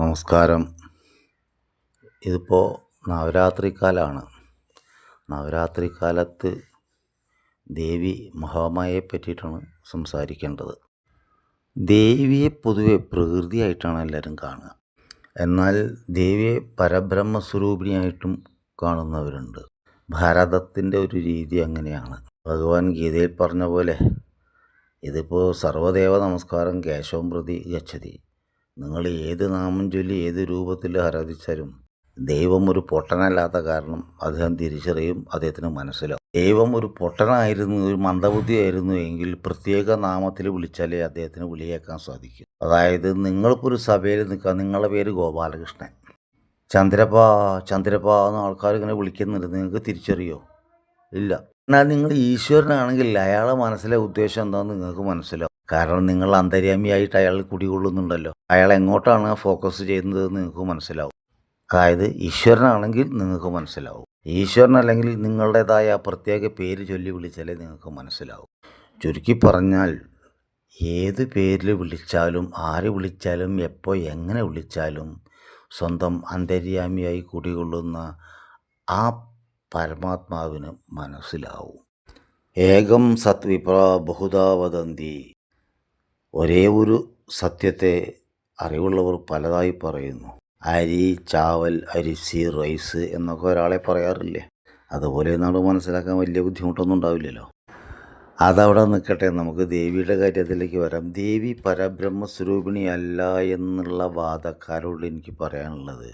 നമസ്കാരം. ഇതിപ്പോൾ നവരാത്രി കാലമാണ് നവരാത്രി കാലത്ത് ദേവി മഹാമായയെ പറ്റിയിട്ടാണ് സംസാരിക്കേണ്ടത്. ദേവിയെ പൊതുവെ പ്രകൃതിയായിട്ടാണ് എല്ലാവരും കാണുക. എന്നാൽ ദേവിയെ പരബ്രഹ്മസ്വരൂപിണിയായിട്ടും കാണുന്നവരുണ്ട്. ഭാരതത്തിന്റെ ഒരു രീതി അങ്ങനെയാണ്. ഭഗവാൻ ഗീതയിൽ പറഞ്ഞ പോലെ ഇതിപ്പോൾ സർവദേവ നമസ്കാരം കേശവം പ്രതി ഗച്ഛതി. നിങ്ങൾ ഏത് നാമം ചൊല്ലി ഏത് രൂപത്തിൽ ആരാധിച്ചാലും ദൈവം ഒരു പൊട്ടനല്ലാത്ത കാരണം അദ്ദേഹം തിരിച്ചറിയും അദ്ദേഹത്തിന് മനസ്സിലാവും. ദൈവം ഒരു പൊട്ടനായിരുന്നു ഒരു മന്ദബുദ്ധിയായിരുന്നു എങ്കിൽ പ്രത്യേക നാമത്തിൽ വിളിച്ചാലേ അദ്ദേഹത്തിന് വിളിയേക്കാൻ സാധിക്കും. അതായത് നിങ്ങൾക്കൊരു സഭയിൽ നിൽക്കുക നിങ്ങളുടെ പേര് ഗോപാലകൃഷ്ണൻ. ചന്ദ്രപ്പ ചന്ദ്രപ്പ എന്ന ആൾക്കാർ ഇങ്ങനെ വിളിക്കുന്നുണ്ട്. നിങ്ങൾക്ക് തിരിച്ചറിയോ? ഇല്ല. എന്നാൽ നിങ്ങൾ ഈശ്വരനാണെങ്കിൽ അയാളെ മനസ്സിലെ ഉദ്ദേശം എന്താണെന്ന് നിങ്ങൾക്ക് മനസ്സിലാവും. കാരണം നിങ്ങൾ അന്തര്യാമിയായിട്ട് അയാൾ കുടികൊള്ളുന്നുണ്ടല്ലോ. അയാൾ എങ്ങോട്ടാണ് ഫോക്കസ് ചെയ്യുന്നത് നിങ്ങൾക്ക് മനസ്സിലാവും. അതായത് ഈശ്വരനാണെങ്കിൽ നിങ്ങൾക്ക് മനസ്സിലാവും. ഈശ്വരനല്ലെങ്കിൽ നിങ്ങളുടേതായ പ്രത്യേക പേര് ചൊല്ലി വിളിച്ചാലേ നിങ്ങൾക്ക് മനസ്സിലാവും. ചുരുക്കി പറഞ്ഞാൽ ഏത് പേരിൽ വിളിച്ചാലും ആര് വിളിച്ചാലും എപ്പോൾ എങ്ങനെ വിളിച്ചാലും സ്വന്തം അന്തര്യാമിയായി കുടികൊള്ളുന്ന ആ പരമാത്മാവിന് മനസ്സിലാവും. ഏകം സത്വിപ്ര ബഹുധാ വദന്തി. ഒരേ ഒരു സത്യത്തെ അറിവുള്ളവർ പലതായി പറയുന്നു. അരി ചാവൽ അരിസി റൈസ് എന്നൊക്കെ ഒരാളെ പറയാറില്ലേ? അതുപോലെ നമ്മൾ മനസ്സിലാക്കാൻ വലിയ ബുദ്ധിമുട്ടൊന്നും ഉണ്ടാവില്ലല്ലോ. അതവിടെ നിൽക്കട്ടെ നമുക്ക് ദേവിയുടെ കാര്യത്തിലേക്ക് വരാം. ദേവി പരബ്രഹ്മ സ്വരൂപിണി അല്ല എന്നുള്ള വാദക്കാരോട് എനിക്ക് പറയാനുള്ളത്.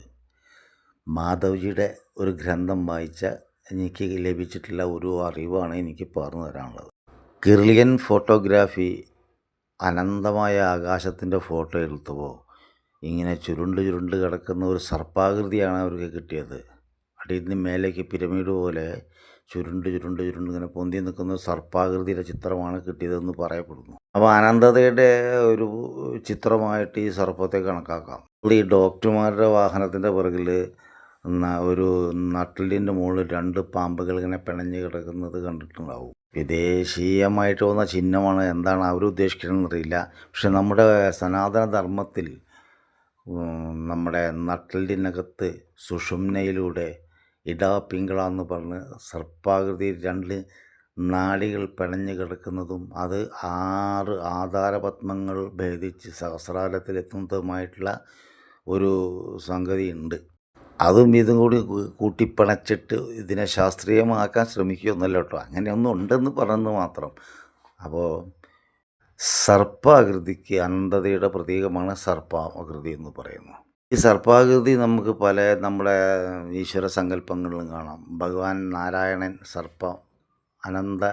മാധവ്ജിയുടെ ഒരു ഗ്രന്ഥം വായിച്ച എനിക്ക് ലഭിച്ചിട്ടുള്ള ഒരു അറിവാണ് എനിക്ക് പറഞ്ഞു തരാനുള്ളത്. കിർലിയൻ ഫോട്ടോഗ്രാഫി അനന്തമായ ആകാശത്തിന്റെ ഫോട്ടോ എടുത്തുവോ ഇങ്ങനെ ചുരുണ്ട് ചുരുണ്ട് കിടക്കുന്ന ഒരു സർപ്പാകൃതിയാണ് അവർക്ക് കിട്ടിയത്. അടിയിൽ നിന്ന് മേലേക്ക് പിരമിഡ് പോലെ ചുരുണ്ട് ചുരുണ്ട് ചുരുണ്ട് ഇങ്ങനെ പൊന്തി നിൽക്കുന്ന സർപ്പാകൃതിയുടെ ചിത്രമാണ് കിട്ടിയതെന്ന് പറയപ്പെടുന്നു. അപ്പോൾ അനന്തതയുടെ ഒരു ചിത്രമായിട്ട് ഈ സർപ്പത്തെ കണക്കാക്കാം. ഈ ഡോക്ടർമാരുടെ വാഹനത്തിന്റെ പിറകിൽ ഒരു നട്ടിലിന്റെ മുകളിൽ രണ്ട് പാമ്പുകൾ ഇങ്ങനെ പിണഞ്ഞ് കിടക്കുന്നത് കണ്ടിട്ടുണ്ടാവും. വിദേശീയമായിട്ട് വന്ന ചിഹ്നമാണ്. എന്താണ് അവർ ഉദ്ദേശിക്കണമെന്ന് അറിയില്ല. പക്ഷെ നമ്മുടെ സനാതന ധർമ്മത്തിൽ നമ്മുടെ നട്ടലിനകത്ത് സുഷുമ്നയിലൂടെ ഇടാ പിങ്കള എന്ന് പറഞ്ഞ് സർപ്പാകൃതി രണ്ട് നാടികൾ പിണഞ്ഞ് കിടക്കുന്നതും അത് ആറ് ആധാരപത്മങ്ങൾ ഭേദിച്ച് സഹസ്രാരത്തിലെത്തുന്നതുമായിട്ടുള്ള ഒരു സംഗതി ഉണ്ട് അതും ഇതും കൂടി കൂട്ടിപ്പണച്ചിട്ട് ഇതിനെ ശാസ്ത്രീയമാക്കാൻ ശ്രമിക്കുകയൊന്നുമല്ല കേട്ടോ. അങ്ങനെയൊന്നും ഉണ്ടെന്ന് പറഞ്ഞെന്ന് മാത്രം. അപ്പോൾ സർപ്പാകൃതിക്ക് അനന്തതയുടെ പ്രതീകമാണ് സർപ്പാകൃതി എന്ന് പറയുന്നു ഈ സർപ്പാകൃതി നമുക്ക് പല നമ്മുടെ ഈശ്വര സങ്കല്പങ്ങളിലും കാണാം. ഭഗവാൻ നാരായണൻ സർപ്പം അനന്ത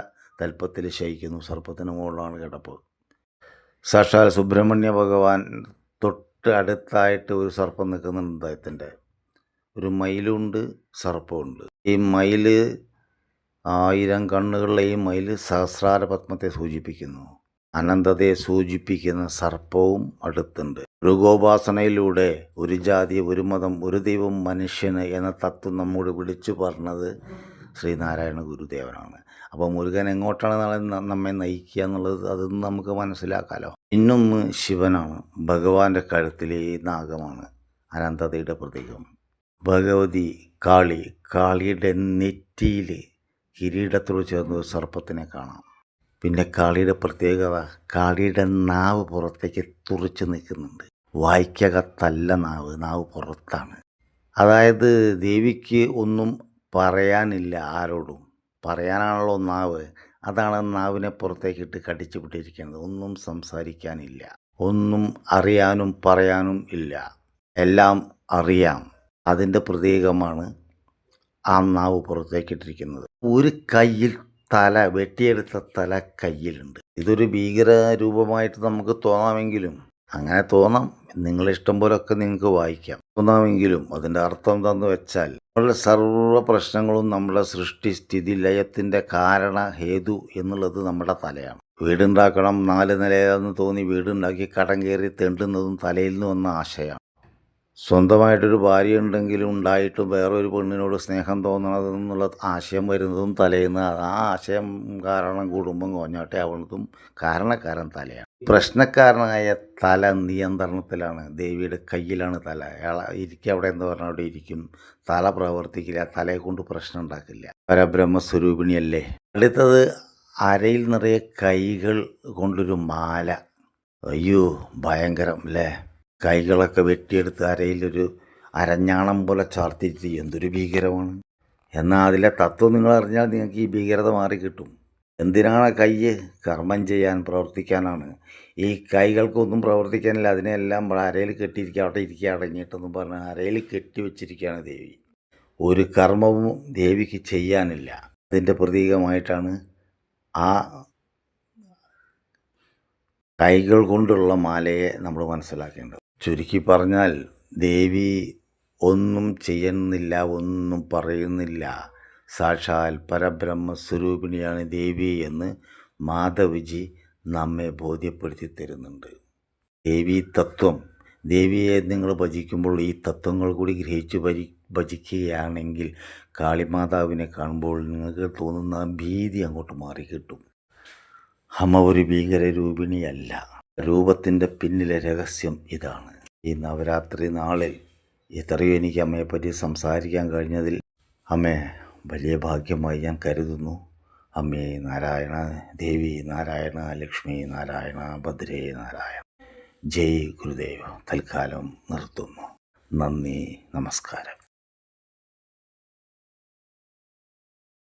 തൽപ്പത്തിൽ ശയിക്കുന്നു. സർപ്പത്തിന് മുകളിലാണ് കിടപ്പ്. സാക്ഷാൽ സുബ്രഹ്മണ്യ ഭഗവാൻ തൊട്ട് അടുത്തായിട്ട് ഒരു സർപ്പം നിൽക്കുന്നുണ്ട് അദ്ദേഹത്തിന്റെ. ഒരു മയിലുണ്ട് സർപ്പമുണ്ട്. ഈ മയിൽ ആയിരം കണ്ണുകളുടെ ഈ മയിൽ സഹസ്രാര പത്മത്തെ സൂചിപ്പിക്കുന്നു. അനന്തതയെ സൂചിപ്പിക്കുന്ന സർപ്പവും അടുത്തുണ്ട്. മൃഗോപാസനയിലൂടെ ഒരു ജാതി ഒരു മതം ഒരു ദൈവം മനുഷ്യന് എന്ന തത്വം നമ്മോട് വിളിച്ചു പറഞ്ഞത് ശ്രീനാരായണ ഗുരുദേവനാണ്. അപ്പോൾ മുരുകൻ എങ്ങോട്ടാണ് നമ്മെ നയിക്കുക എന്നുള്ളത് അതൊന്നും നമുക്ക് മനസ്സിലാക്കാലോ. ഇന്നൊന്ന് ശിവനാണ് ഭഗവാന്റെ കഴുത്തിലെ നാഗമാണ് അനന്തതയുടെ പ്രതീകം. ഭഗവതി കാളി കാളിയുടെ നെറ്റിയിൽ കിരീടത്തോട് ചേർന്ന് ഒരു സർപ്പത്തിനെ കാണാം. പിന്നെ കാളിയുടെ പ്രത്യേകത കാളിയുടെ നാവ് പുറത്തേക്ക് തുറച്ച് നിൽക്കുന്നുണ്ട്. വായിക്കകത്തല്ല നാവ് നാവ് പുറത്താണ്. അതായത് ദേവിക്ക് ഒന്നും പറയാനില്ല ആരോടും. പറയാനാണല്ലോ നാവ്. അതാണ് നാവിനെ പുറത്തേക്കിട്ട് കടിച്ചു വിട്ടിരിക്കുന്നത് ഒന്നും സംസാരിക്കാനില്ല. ഒന്നും അറിയാനും പറയാനും ഇല്ല. എല്ലാം അറിയാം. അതിന്റെ പ്രതീകമാണ് ആ നാവ് പുറത്തേക്കിട്ടിരിക്കുന്നത്. ഒരു കയ്യിൽ തല വെട്ടിയെടുത്ത തല കയ്യിലുണ്ട്. ഇതൊരു ഭീകര രൂപമായിട്ട് നമുക്ക് തോന്നാമെങ്കിലും അങ്ങനെ തോന്നാം. നിങ്ങളുടെ ഇഷ്ടം പോലൊക്കെ നിങ്ങൾക്ക് വായിക്കാം. തോന്നാമെങ്കിലും അതിന്റെ അർത്ഥം എന്താണെന്ന് വെച്ചാൽ നമ്മളുടെ സർവ പ്രശ്നങ്ങളും നമ്മുടെ സൃഷ്ടി സ്ഥിതി ലയത്തിന്റെ കാരണ ഹേതു എന്നുള്ളത് നമ്മുടെ തലയാണ്. വീടുണ്ടാക്കണം നാല് നിലയാണെന്ന് തോന്നി വീടുണ്ടാക്കി കടം കയറി തെണ്ടുന്നതും തലയിൽ നിന്ന് വന്ന ആശയമാണ് സ്വന്തമായിട്ടൊരു ഭാര്യ ഉണ്ടെങ്കിലും ഉണ്ടായിട്ടും വേറൊരു പെണ്ണിനോട് സ്നേഹം തോന്നണത് എന്നുള്ള ആശയം വരുന്നതും തലേന്ന് ആ ആശയം കാരണം കുടുംബം കോഞ്ഞാട്ടെ ആവുന്നതും കാരണക്കാരൻ തലയാണ്. പ്രശ്നക്കാരനായ തല നിയന്ത്രണത്തിലാണ്. ദേവിയുടെ കയ്യിലാണ് തല. അയാൾ ഇരിക്കുക അവിടെ എന്ന് പറഞ്ഞാൽ അവിടെ ഇരിക്കും. തല പ്രവർത്തിക്കില്ല. തലയെ കൊണ്ട് പ്രശ്നം ഉണ്ടാക്കില്ല. പരബ്രഹ്മസ്വരൂപിണിയല്ലേ? അടുത്തത് അരയിൽ നിറയെ കൈകൾ കൊണ്ടൊരു മാല. അയ്യോ ഭയങ്കരം അല്ലേ കൈകളൊക്കെ വെട്ടിയെടുത്ത് അരയിലൊരു അരഞ്ഞാണം പോലെ ചാർത്തിയിട്ട് എന്തൊരു ഭീകരമാണ്. എന്നാൽ അതിലെ തത്വം നിങ്ങൾ അറിഞ്ഞാൽ നിങ്ങൾക്ക് ഈ ഭീകരത മാറി കിട്ടും. എന്തിനാണ് കൈ കർമ്മം ചെയ്യാൻ പ്രവർത്തിക്കാനാണ്? ഈ കൈകൾക്കൊന്നും പ്രവർത്തിക്കാനില്ല. അതിനെല്ലാം അരയിൽ കെട്ടിയിരിക്കുക അവിടെ ഇരിക്കുക അടങ്ങിയിട്ടെന്നും പറഞ്ഞ് അരയിൽ കെട്ടി വെച്ചിരിക്കുകയാണ് ദേവി. ഒരു കർമ്മവും ദേവിക്ക് ചെയ്യാനില്ല. അതിന്റെ പ്രതീകമായിട്ടാണ് ആ കൈകൾ കൊണ്ടുള്ള മാലയെ നമ്മൾ മനസ്സിലാക്കേണ്ടത്. ചുരുക്കി പറഞ്ഞാൽ ദേവി ഒന്നും ചെയ്യുന്നില്ല ഒന്നും പറയുന്നില്ല. സാക്ഷാൽ പരബ്രഹ്മ സ്വരൂപിണിയാണ് ദേവി എന്ന് മാധവ്ജി നമ്മെ ബോധ്യപ്പെടുത്തി തരുന്നുണ്ട്. ദേവി തത്വം. ദേവിയെ നിങ്ങൾ ഭജിക്കുമ്പോൾ ഈ തത്വങ്ങൾ കൂടി ഗ്രഹിച്ചു ഭരി ഭജിക്കുകയാണെങ്കിൽ കാളിമാതാവിനെ കാണുമ്പോൾ നിങ്ങൾക്ക് തോന്നുന്ന ഭീതി അങ്ങോട്ട് മാറിക്കിട്ടും. അമ്മ ഒരു ഭീകരരൂപിണിയല്ല. രൂപത്തിന്റെ പിന്നിലെ രഹസ്യം ഇതാണ്. ഈ നവരാത്രി നാളിൽ ഇത്രയും എനിക്ക് അമ്മയെപ്പറ്റി സംസാരിക്കാൻ കഴിഞ്ഞതിൽ അമ്മേ വലിയ ഭാഗ്യമായി ഞാൻ കരുതുന്നു. അമ്മേ നാരായണ ദേവി നാരായണ ലക്ഷ്മി നാരായണ ഭദ്രേ നാരായണ. ജയ് ഗുരുദേവ്. തൽക്കാലം നിർത്തുന്നു. നന്ദി നമസ്കാരം.